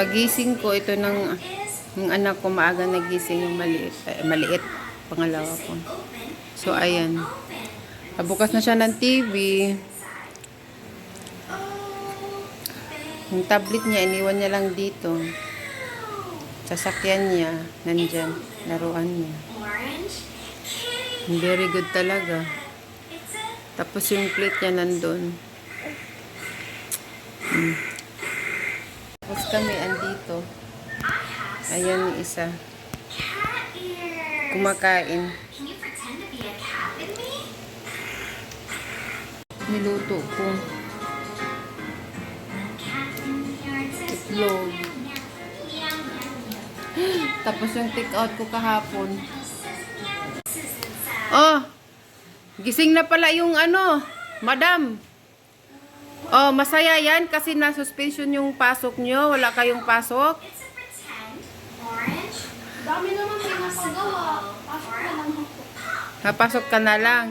Pagising ko, ito ng, ng anak ko maaga nagising yung maliit, eh, maliit, pangalawa ko. So, ayan. Pabukas na siya ng TV. Yung tablet niya, iniwan niya lang dito. Sasakyan niya, nandyan, laruan niya. Very good talaga. Tapos yung plate niya nandun. Mm. Tapos kami andito. Ayan yung isa. Kumakain. Niluto ko. Itlog. Tapos yung take out ko kahapon. Oh! Gising na pala yung ano, madam. Oh, masaya yan kasi na-suspension yung pasok nyo. Wala kayong pasok. Dami naman pinapagawa. Pasok na lang ako. Napasok ka na lang.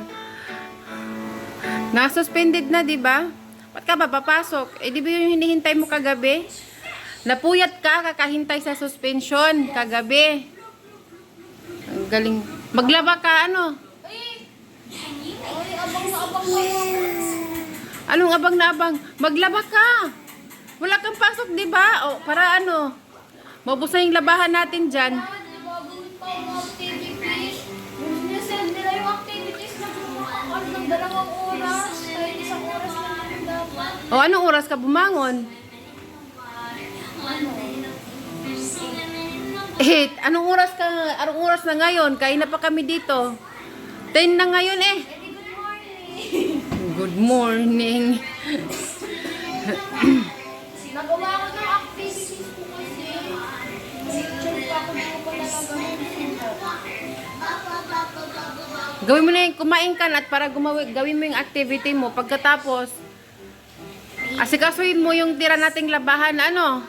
Na-suspended na, di ba? Ba't ka ba papasok? Eh, di ba yung hinihintay mo kagabi? Napuyat ka, kakahintay sa suspension kagabi. Ang galing. Maglaba ka, ano? Ay, ay, abang na abang na yan. Anong abang na abang? Maglaba ka! Wala kang pasok, di ba? O, para ano? Mabos na yung labahan natin dyan. O, anong oras ka bumangon? Eh, anong oras ka, anong oras na ngayon? Kain na pa kami dito. 10 na ngayon eh. Good morning. Nagawa ko ng activities ko kasi. Check pa ako dito ko na Gawin mo na yung kumain ka na at para gumawi, gawin mo yung activity mo. Pagkatapos, asikasuhin mo yung tira nating labahan. Ano?